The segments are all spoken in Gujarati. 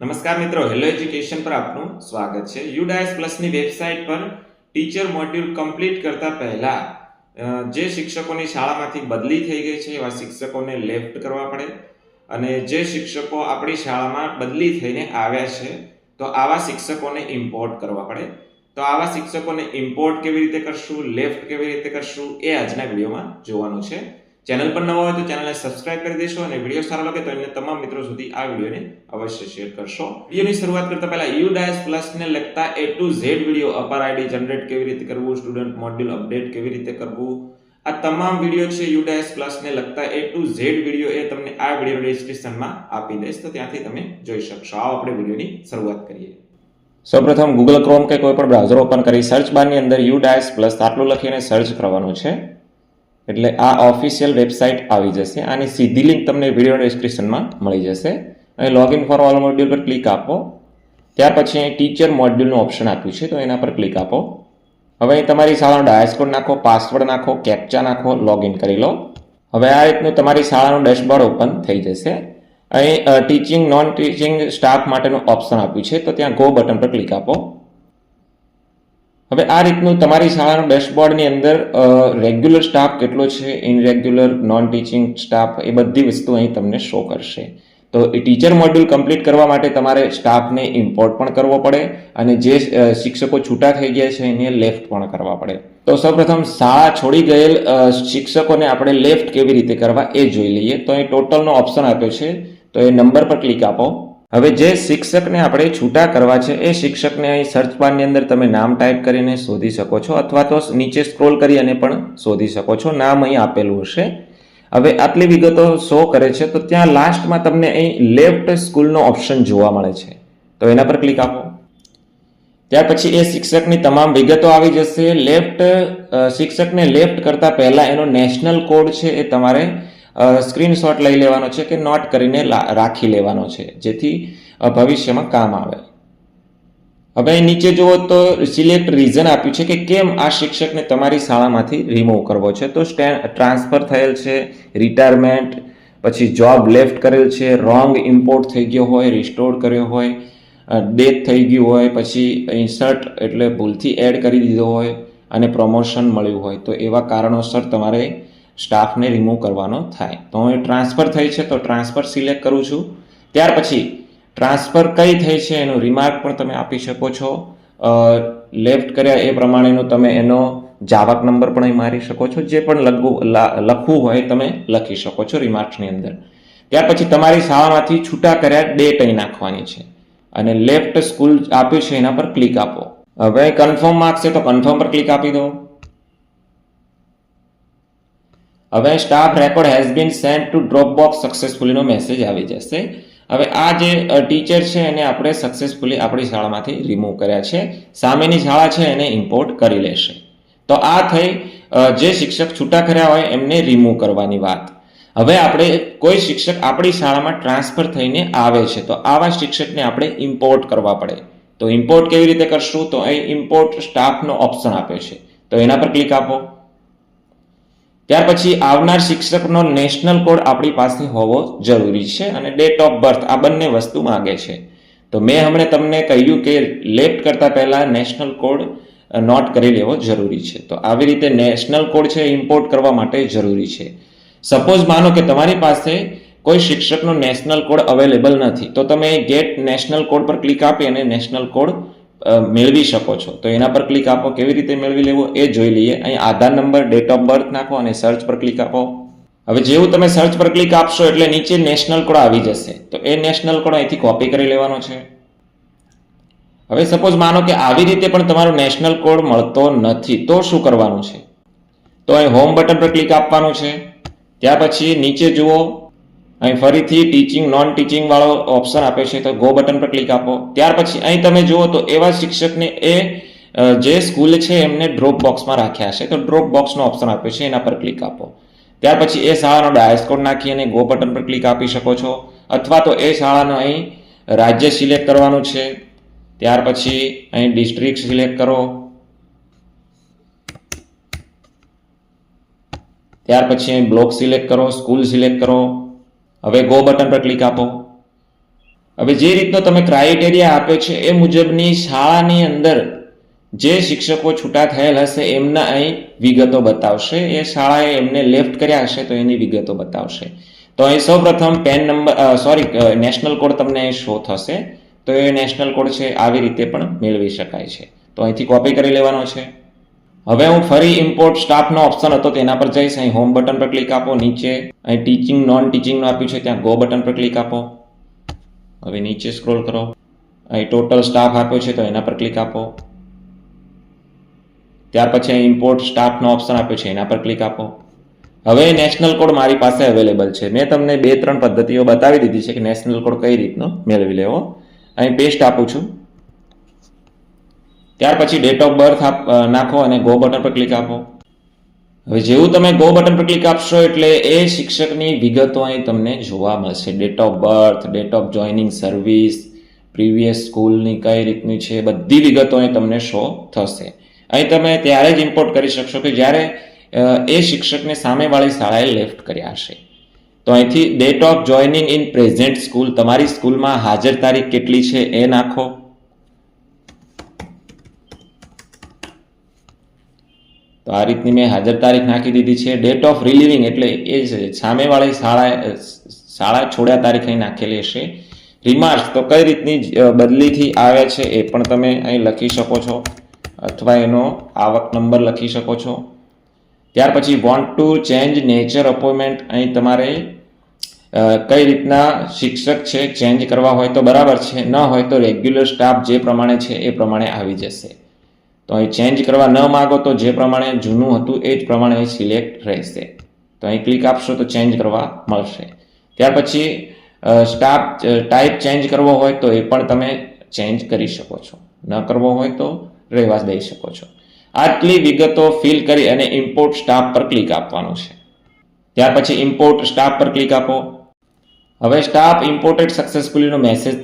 નમસ્કાર મિત્રો હેલો એજ્યુકેશન પર આપનું સ્વાગત છે. યુડાયસ પ્લસની વેબસાઇટ પર ટીચર મોડ્યુલ કમ્પ્લીટ કરતા પહેલા જે શિક્ષકોની શાળામાંથી બદલી થઈ ગઈ છે, એવા શિક્ષકોને લેફ્ટ કરવા પડે. અને જે શિક્ષકો આપણી શાળામાં બદલી થઈને આવ્યા છે, તો આવા શિક્ષકોને ઇમ્પોર્ટ કરવા પડે. તો આવા શિક્ષકોને ઇમ્પોર્ટ કેવી રીતે કરશું લેફ્ટ કેવી રીતે કરશું, એ આજના વિડીયોમાં જોવાનું છે. ચેનલ પર નવા હોય તો ચેનલને સબસ્ક્રાઇબ કરી દેશો અને વીડિયો સારો લાગે તો એમને તમામ મિત્રો સુધી આ વિડીયોને અવશ્ય શેર કરશો. વિડીયોની શરૂઆત કરતા પહેલા યુ ડાયસ પ્લસને લગતા A to Z video APAAR ID generate કેવી રીતે કરવું, સ્ટુડન્ટ મોડ્યુલ અપડેટ કેવી રીતે કરવું? આ તમામ વીડિયો છે યુ ડાયસ પ્લસને લગતા એ ટુ ઝેડ વીડિયો એ તમને આ વીડિયો ડિસ્ક્રિપ્શનમાં આપી દઈશ, તો ત્યાંથી તમે જોઈ શકશો. આવો આપણે વિડીયોની શરૂઆત કરીએ. સૌપ્રથમ ગૂગલ ક્રોમ કે કોઈ પણ બ્રાઉઝર ઓપન કરી સર્ચ બારની અંદર યુ ડાયસ પ્લસ આટલું લખીને સર્ચ કરવાનું છે. એટલે આ ઓફિશિયલ વેબસાઇટ આવી જશે આની સીધી લિંક તમને વીડિયો ડિસ્ક્રિપ્શનમાં મળી જશે. અહીં લોગિન ફોર ઓલ મોડ્યુલ પર ક્લિક આપો. ત્યાર પછી અહીં ટીચર મોડ્યુલનું ઓપ્શન આપ્યું છે, તો એના પર ક્લિક આપો. હવે અહીં તમારી શાળાનો ડાયસ કોડ નાખો પાસવર્ડ નાખો કેપ્ચા નાખો લોગિન કરી લો. હવે આ રીતનું તમારી શાળાનું ડેશબોર્ડ ઓપન થઈ જશે. અહીં ટીચિંગ નોન ટીચિંગ સ્ટાફ માટેનું ઓપ્શન આપ્યું છે, તો ત્યાં ગો બટન પર ક્લિક આપો. હવે આ રીતનું તમારી શાળાના ડેશબોર્ડની અંદર રેગ્યુલર સ્ટાફ કેટલો છે? ઇનરેગ્યુલર નોન ટીચિંગ સ્ટાફ એ બધી વસ્તુ અહીં તમને શો કરશે. તો એ ટીચર મોડ્યુલ કમ્પ્લીટ કરવા માટે તમારે સ્ટાફને ઇમ્પોર્ટ પણ કરવો પડે અને જે શિક્ષકો છૂટા થઈ ગયા છે એને લેફ્ટ પણ કરવા પડે. તો સૌપ્રથમ શાળા છોડી ગયેલ શિક્ષકોને આપણે લેફ્ટ કેવી રીતે કરવા એ જોઈ લઈએ. તો અહીં ટોટલનો ઓપ્શન આપ્યો છે. તો એ નંબર પર ક્લિક આપો. હવે જે શિક્ષકને આપણે છૂટા કરવા છે, એ શિક્ષકને અહીં સર્ચ બારની અંદર તમે નામ ટાઈપ કરીને શોધી શકો છો અથવા તો નીચે સ્ક્રોલ કરી અને પણ શોધી શકો છો. નામ અહીં આપેલું હશે. હવે આટલી વિગતો શો કરે છે, તો ત્યાં લાસ્ટમાં તમને અહીં લેફ્ટ સ્કૂલનો ઓપ્શન જોવા મળે છે. તો એના પર ક્લિક આપો. ત્યાર પછી એ શિક્ષકની તમામ વિગતો આવી જશે. લેફ્ટ શિક્ષકને લેફ્ટ કરતાં પહેલાં એનો નેશનલ કોડ છે એ તમારે સ્ક્રીનશોટ લઈ લેવાનો છે કે નોટ કરીને રાખી લેવાનો છે, જેથી ભવિષ્યમાં કામ આવે. હવે નીચે જુઓ તો સિલેક્ટ રીઝન આપ્યું છે કે કેમ આ શિક્ષકને તમારી શાળામાંથી રિમૂવ કરવો છે. તો ટ્રાન્સફર થયેલ છે રિટાયરમેન્ટ પછી જોબ લેફ્ટ કરેલ છે રોંગ ઇમ્પોર્ટ થઈ ગયો હોય રિસ્ટોર કર્યો હોય ડેથ થઈ ગયું હોય, પછી ઇન્સર્ટ એટલે ભૂલથી એડ કરી દીધો હોય, અને પ્રમોશન મળ્યું હોય. તો એવા કારણોસર તમારે સ્ટાફને રિમૂવ કરવાનો થાય. તો હું ટ્રાન્સફર થઈ છે, તો ટ્રાન્સફર સિલેક્ટ કરું છું. ત્યાર પછી ટ્રાન્સફર કઈ થઈ છે એનું રિમાર્ક પણ તમે આપી શકો છો. લેફ્ટ કર્યા એ પ્રમાણેનો તમે એનો જાવક નંબર પણ અહીં મારી શકો છો, જે પણ લખવું લખવું હોય તમે લખી શકો છો રિમાર્ક્સની અંદર. ત્યાર પછી તમારી શાળામાંથી છૂટા કર્યા ડેટ અહીં નાખવાની છે. અને લેફ્ટ સ્કૂલ આપ્યું છે, એના પર ક્લિક આપો. હવે કન્ફર્મ માર્ક્સ છે, તો કન્ફર્મ પર ક્લિક આપી દો હવે staff record has been send to drop box સક્સેસફુલીનો message આવી જશે. હવે આ જે ટીચર છે એને આપણે સક્સેસફુલી આપણી શાળામાંથી રિમૂવ કર્યા છે. સામેની શાળા છે એને ઇમ્પોર્ટ કરી લેશે. તો આ થઈ જે શિક્ષક છૂટા કર્યા હોય એમને રિમૂવ કરવાની વાત. હવે આપણે કોઈ શિક્ષક આપણી શાળામાં ટ્રાન્સફર થઈને આવે છે, તો આવા શિક્ષકને આપણે ઇમ્પોર્ટ કરવા પડે. તો ઇમ્પોર્ટ કેવી રીતે કરશું? તો અહીં ઇમ્પોર્ટ સ્ટાફનો ઓપ્શન આપે છે. તો એના પર ક્લિક આપો. ત્યાર પછી આવનાર શિક્ષકનો નેશનલ કોડ આપણી પાસે હોવો જરૂરી છે અને ડેટ ઓફ બર્થ આ બંને વસ્તુ માગે છે. તો મેં હમણે તમને કહ્યું કે લેફ્ટ કરતાં પહેલાં નેશનલ કોડ નોટ કરી લેવો જરૂરી છે. તો આવી રીતે નેશનલ કોડ છે ઇમ્પોર્ટ કરવા માટે જરૂરી છે. સપોઝ માનો કે તમારી પાસે કોઈ શિક્ષકનો નેશનલ કોડ અવેલેબલ નથી, તો તમે ગેટ નેશનલ કોડ પર ક્લિક આપી અને નેશનલ કોડ મેળવી શકો છો. તો એના પર ક્લિક આપો, કેવી રીતે મેળવી લેવો એ જોઈ લઈએ. અહીં Aadhaar number date of birth નાખો અને સર્ચ પર ક્લિક આપો. હવે જેવું તમે સર્ચ પર ક્લિક આપશો એટલે નીચે નેશનલ કોડ આવી જશે. તો એ નેશનલ કોડ અહીંથી કોપી કરી લેવાનો છે. હવે સપોઝ માનો કે આવી રીતે પણ તમારો નેશનલ કોડ મળતો નથી, તો શું કરવાનું છે? તો અહીં હોમ બટન પર ક્લિક આપવાનું છે. ત્યાર પછી નીચે જુઓ અહીં ફરીથી ટીચિંગ નોન ટીચિંગ વાળો ઓપ્શન આપે છે, તો ગો બટન પર ક્લિક આપો. ત્યાર પછી અહીં તમે જુઓ તો એવા શિક્ષકને એ જે સ્કૂલ છે એમને ડ્રોપ બોક્સમાં રાખ્યા છે. તો ડ્રોપ બોક્સનો ઓપ્શન આપ્યો છે, એના પર ક્લિક આપો. ત્યાર પછી એ શાળાનો ડાયસ કોડ નાખી અને ગો બટન પર ક્લિક આપી શકો છો. અથવા તો એ શાળાનો અહીં રાજ્ય સિલેક્ટ કરવાનું છે. ત્યાર પછી અહીં ડિસ્ટ્રિક્ટ સિલેક્ટ કરો. ત્યાર પછી અહીં બ્લોક સિલેક્ટ કરો સ્કૂલ સિલેક્ટ કરો. હવે ગો બટન પર ક્લિક આપો. હવે જે રીતનો તમે ક્રાઇટેરિયા આપ્યો છે એ મુજબની શાળાની અંદર જે શિક્ષકો છૂટા થયેલ હશે એમના અહીં વિગતો બતાવશે. એ શાળાએ એમને લેફ્ટ કર્યા હશે તો એની વિગતો બતાવશે. તો અહીં સૌપ્રથમ PEN number sorry national code તમને શો થશે. તો એ નેશનલ કોડ છે, આવી રીતે પણ મેળવી શકાય છે. તો અહીંથી કોપી કરી લેવાનો છે. હવે હું ફરી ઇમ્પોર્ટ સ્ટાફનો ઓપ્શન હતો તેના પર જઈશ. અહીં હોમ બટન પર ક્લિક આપો. નીચે અહીં ટીચિંગ નોન ટીચિંગનું આપ્યું છે. ત્યાં ગો બટન પર ક્લિક આપો. હવે નીચે સ્ક્રોલ કરો. અહીં ટોટલ સ્ટાફ આપ્યો છે તો એના પર ક્લિક આપો. ત્યાર પછી અહીં ઇમ્પોર્ટ સ્ટાફનો ઓપ્શન આપ્યો છે એના પર ક્લિક આપો. હવે નેશનલ કોડ મારી પાસે અવેલેબલ છે. મેં તમને બે, ત્રણ પદ્ધતિઓ બતાવી દીધી છે કે નેશનલ કોડ કઈ રીતનો મેળવી લેવો. અહીં પેસ્ટ આપું છું. ત્યાર પછી ડેટ ઓફ બર્થ નાખો અને ગો બટન પર ક્લિક આપો. હવે જેવું તમે ગો બટન પર ક્લિક આપશો એટલે એ શિક્ષકની વિગતો અહીં તમને જોવા મળશે. Date of birth date of joining service previous સ્કૂલની કઈ રીતની છે, બધી વિગતો અહીં તમને શો થશે. અહીં તમે ત્યારે જ ઇમ્પોર્ટ કરી શકશો કે જ્યારે એ શિક્ષકને સામેવાળી શાળાએ લેફ્ટ કર્યા હશે. તો અહીંથી date of joining in present school તમારી સ્કૂલમાં હાજર તારીખ કેટલી છે એ નાખો. તો આ રીતની મેં હાજર તારીખ નાખી દીધી છે. ડેટ ઓફ રિલીવિંગ એટલે એ જ સામેવાળી શાળા શાળા છોડ્યા તારીખ અહીં નાખેલી હશે. રિમાર્ક્સ તો કઈ રીતની બદલીથી આવે છે એ પણ તમે અહીં લખી શકો છો. અથવા એનો આવક નંબર લખી શકો છો. ત્યાર પછી want to change nature appointment અહીં તમારે કઈ રીતના શિક્ષક છે ચેન્જ કરવા હોય તો બરાબર છે. ન હોય તો રેગ્યુલર સ્ટાફ જે પ્રમાણે છે એ પ્રમાણે આવી જશે. તો અહીં ચેન્જ કરવા ન માગો તો જે પ્રમાણે જૂનું હતું એ જ પ્રમાણે અહીં સિલેક્ટ રહેશે. તો અહીં ક્લિક આપશો તો ચેન્જ કરવા મળશે. ત્યાર પછી સ્ટાફ ટાઈપ ચેન્જ કરવો હોય તો એ પણ તમે ચેન્જ કરી શકો છો. ન કરવો હોય તો રહેવા દઈ શકો છો. આટલી વિગતો ફિલ કરી અને ઇમ્પોર્ટ સ્ટાફ પર ક્લિક આપવાનું છે. ત્યાર પછી ઇમ્પોર્ટ સ્ટાફ પર ક્લિક આપો. હવે સ્ટાફ ઇમ્પોર્ટેડ સક્સેસફુલીનો મેસેજ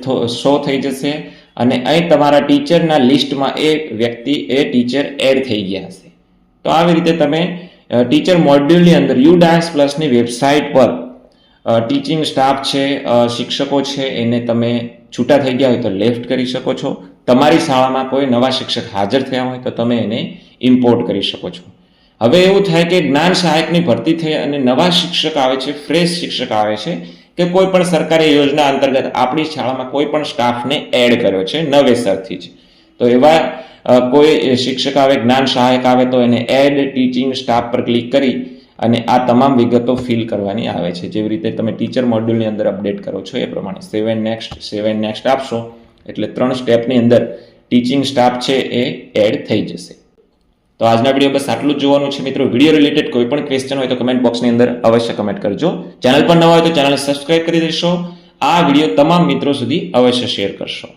શો થઈ જશે. અને અહીં તમારા ટીચરના લિસ્ટમાં એ વ્યક્તિ, એ ટીચર એડ થઈ ગયા હશે. તો આવી રીતે તમે ટીચર મોડ્યુલની અંદર યુ ડાન્સ પ્લસની વેબસાઇટ પર ટીચિંગ સ્ટાફ છે શિક્ષકો છે, એને તમે છૂટા થઈ ગયા હોય તો લેફ્ટ કરી શકો છો. તમારી શાળામાં કોઈ નવા શિક્ષક હાજર થયા હોય તો તમે એને ઇમ્પોર્ટ કરી શકો છો. હવે એવું થાય કે જ્ઞાન સહાયકની ભરતી થઈ અને નવા શિક્ષક આવે છે, ફ્રેશ શિક્ષક આવે છે કે કોઈ પણ સરકારી યોજના અંતર્ગત આપણી શાળામાં કોઈ પણ સ્ટાફને એડ કર્યો છે નવેસરથી જ. તો એવા કોઈ શિક્ષક આવે, જ્ઞાન સહાયક આવે, તો એને એડ ટીચિંગ સ્ટાફ પર ક્લિક કરી અને આ તમામ વિગતો ફિલ કરવાની આવે છે. જેવી રીતે તમે ટીચર મોડ્યુલની અંદર અપડેટ કરો છો એ પ્રમાણે. સેવન નેક્સ્ટ સેવન નેક્સ્ટ આપશો, એટલે ત્રણ સ્ટેપની અંદર ટીચિંગ સ્ટાફ છે એ એડ થઈ જશે. તો આજના વીડિયો બસ આટલું જ જોવાનું છે મિત્રો. વીડિયો રિલેટેડ કોઈ પણ ક્વેશ્ચન હોય તો કમેન્ટ બોક્સની અંદર અવશ્ય કમેન્ટ કરજો. ચેનલ પર નવા હોય તો ચેનલ સબસ્ક્રાઇબ કરી દેશો. આ વીડિયો તમામ મિત્રો સુધી અવશ્ય શેર કરશો.